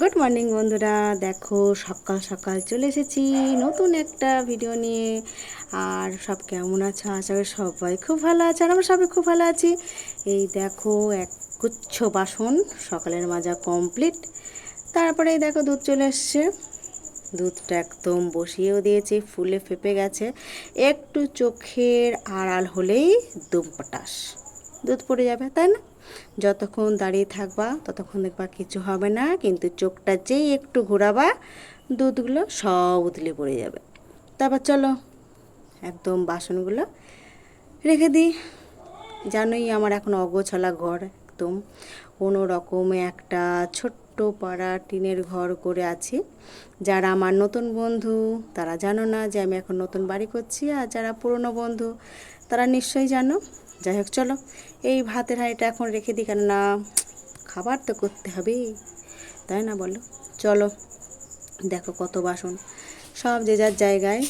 Good morning বন্ধুরা। দেখো, সকাল সকাল চলে এসেছি নতুন একটা ভিডিও নিয়ে। আর সব কেমন আছো? আশা করি সবাই খুব ভালো আছে, আর আমরা সবাই খুব ভালো আছি। এই দেখো, এক গুচ্ছ বাসন, সকালের মাজা কমপ্লিট তারপরে দেখো, দুধ চলে এসছে। দুধটা একদম বসিয়েও দিয়েছি, ফুলে ফেপে গেছে। একটু চোখের আড়াল হলেই দুম পটাশ। দুধ পড়ে যাবে, তাই না? যতক্ষণ দাঁড়িয়ে থাকবা, ততক্ষণ দেখবা কিছু হবে না, কিন্তু চোখটা যেই একটু ঘোরাবা, দুধগুলো সব উতলে পড়ে যাবে। তারপর চলো, একদম বাসনগুলো রেখে দিই। জানোই আমার এখন অগোছালা ঘর একদম। কোনো রকমে একটা ছোট্ট পাড়া টিনের ঘর করে আছি। যারা আমার নতুন বন্ধু, তারা জানো না যে আমি এখন নতুন বাড়ি করছি, আর যারা পুরনো বন্ধু, তারা নিশ্চয়ই জানো যাই হোক, চলো। এই ভাতের হাঁড়িটা এখন রেখে দিই কেন না খাবার তো করতে হবে তাই না বলো? চলো, দেখো কত বাসন। সব যে যার জায়গায়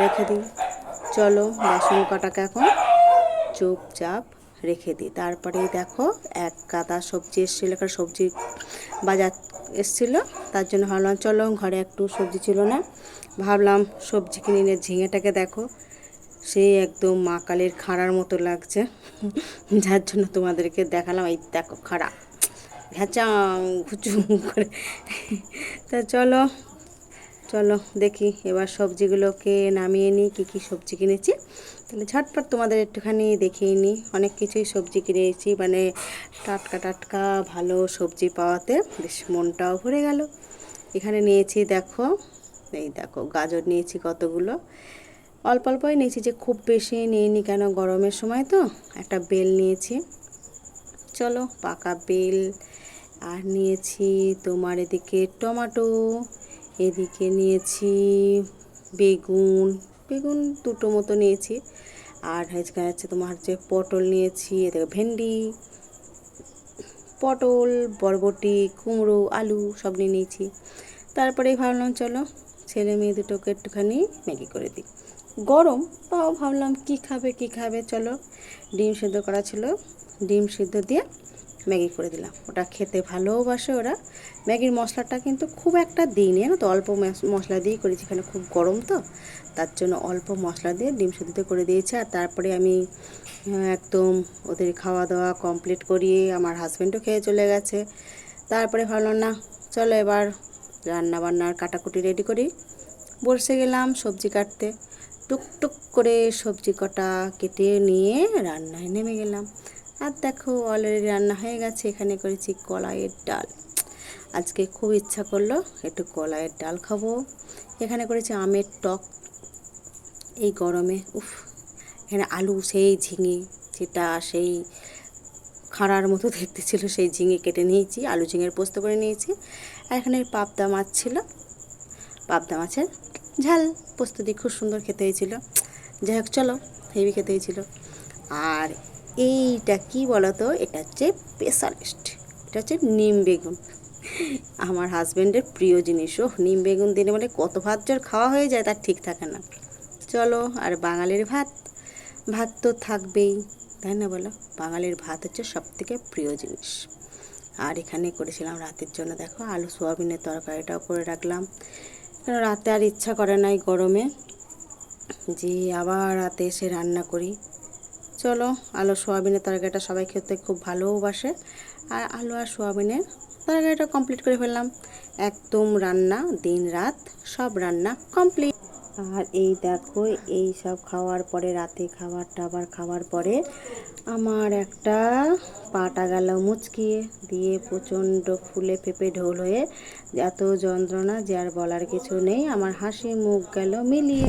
রেখে দিই। চলো, বাসন কাটাকে এখন চুপচাপ রেখে দিই। তারপরেই দেখো, এক কাদা সবজি এসেছিল একটা সবজি বাজার এসেছিল, তার জন্য ভাবলাম, চলো ঘরে একটু সবজি ছিল না, ভাবলাম সবজি কিনে নিয়ে ঝিঙেটাকে দেখো সেই একদম মা কালের খাড়ার মতো লাগছে। যার জন্য তোমাদেরকে দেখালাম। এই দেখো খাড়া। ঘ্যাচাং ঘুচুং করে। তা চলো চলো দেখি এবার সবজিগুলোকে নামিয়ে নিই, কী কী সবজি কিনেছি। তাহলে ঝটপট তোমাদের একটুখানি দেখিয়ে নিই। অনেক কিছুই সবজি কিনেছি মানে টাটকা টাটকা ভালো সবজি পাওয়াতে বেশ মনটাও ভরে গেল। এখানে নিয়েছি দেখো, এই দেখো গাজর নিয়েছি কতগুলো। অল্প অল্পই নিয়েছি, যে খুব বেশি নিইনি কেন? গরমের সময় তো একটা বেল নিয়েছি। চলো, পাকা বেল। আর নিয়েছি তোমার এদিকে টমেটো, এদিকে নিয়েছি বেগুন। বেগুন দুটো মতো নিয়েছি। আর এখানে হচ্ছে তোমার হচ্ছে পটল নিয়েছি, এদিকে ভেন্ডি, পটল, বরবটি, কুমড়ো, আলু সব নিয়ে নিয়েছি। তারপরেই ভাবলাম, চলো ছেলে মেয়ে দুটোকে একটুখানি ম্যাগি করে দিই। গরম, তাও ভাবলাম কি খাবে কি খাবে, চলো। ডিম সিদ্ধ করা ছিল। ডিম সিদ্ধ দিয়ে ম্যাগি করে দিলাম। ওটা খেতে ভালোবাসে ওরা। ম্যাগির মশলাটা কিন্তু খুব একটা দিই জানো তো? অল্প মশ- মশলা দিয়েই করেছি। এখানে খুব গরম তো। তার জন্য অল্প মশলা দিয়ে ডিম সিদ্ধ করে দিয়েছি। আর তারপরে আমি একদম ওদের খাওয়া দাওয়া কমপ্লিট করিয়ে আমার হাজব্যান্ডও খেয়ে চলে গেছে। তারপরে ভাবলাম, না, চলো এবার রান্না বান্নার কাটাকুটি রেডি করি। বসে গেলাম সবজি কাটতে। টুকটুক করে সবজি কটা কেটে নিয়ে রান্নায় নেমে গেলাম। আর দেখো অলরেডি রান্না হয়ে গেছে, এখানে করেছি কলাইয়ের ডাল। আজকে খুব ইচ্ছা করল একটু কলাইয়ের ডাল খাব। এখানে করেছি আমের টক। এই গরমে, উফ, এখানে আলু সেই ঝিঙে, যেটা সেই খাঁড়ার মতো দেখতে ছিল, সেই ঝিঙে কেটে নিয়েছি, আলু ঝিঙের পোস্ত করে নিয়েছি। আর এখানে পাবদা মাছ ছিল। পাবদা মাছের ঝাল পোস্ত দিয়ে খুব সুন্দর খেতে হয়েছিল। যাই হোক, চলো, হেভি খেতে হয়েছিল। আর এইটা কি বলতো? এটা হচ্ছে স্পেশালিস্ট। এটা হচ্ছে নিম বেগুন। আমার হাজব্যান্ডের প্রিয় জিনিস ও নিম বেগুন দিনে মানে কত ভাত জোর খাওয়া হয়ে যায় তার ঠিক থাকে না। চলো, আর বাঙালির ভাত? ভাত তো থাকবেই, তাই না বলো? বাঙালির ভাত হচ্ছে সব থেকে প্রিয় জিনিস। আর এখানে করেছিলাম রাতের জন্য, দেখো, আলু, সোয়াবিনের তরকারিটাও করে রাখলাম। রাতে আর ইচ্ছা করে নাই গরমে? যে আবার রাতে এসে রান্না করি। চলো, আলু, সোয়াবিনের তরকারিটা সবাই খেতে খুব ভালোবাসে আর আলু আর সোয়াবিনের তরকারিটা কমপ্লিট করে ফেললাম। একদম রান্না, দিন রাত সব রান্না কমপ্লিট আর এই দেখো, এই সব খাওয়ার পরে, রাতে খাবার টাবার খাওয়ার পরে আমার একটা পাটা গেল মুচকিয়ে দিয়ে প্রচণ্ড ফুলে পেঁপে ঢোল হয়ে এত যন্ত্রণা যে আর বলার কিছু নেই। আমার হাসি মুখ গেল মিলিয়ে।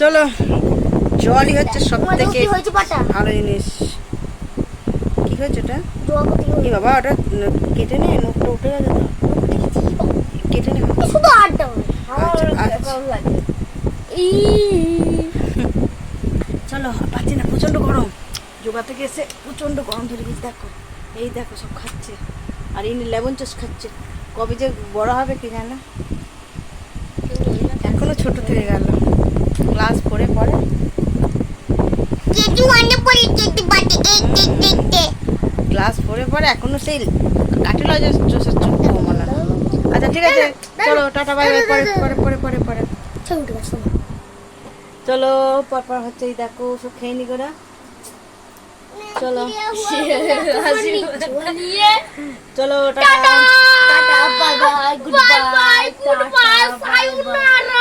চলো জলই হচ্ছে সব থেকে ভালো জিনিস। কি হয়েছে ওটা? কি বাবা ওটা কেটে নে মুখটা উঠে গেছে তো। কেটে নে। শুধু আড্ডা আচ্ছা, আচ্ছা। চলো পাচ্ছি না প্রচণ্ড গরম। যোগা থেকে এসে প্রচণ্ড গরম ধরে গেছে দেখো। এই দেখো সব খাচ্ছে। আর ইনি লেমন চাষ খাচ্ছে। কবে যে বড় হবে কি জানে? থেকে গেল। ক্লাস পড়ে। দেখতে ক্লাস পড়ে পড়ে এখনও সেই কাঠি লজা চষার চোখ মনে আচ্ছা ঠিক আছে চলো টাটা বাই বাই পরে পরে পরে পরে পরে। চল পরপর হচ্ছে এই দেখো সব খেয়ে নি করে চলো। চলো tata. Tata. Bye bye goodbye goodbye সায়ুনারা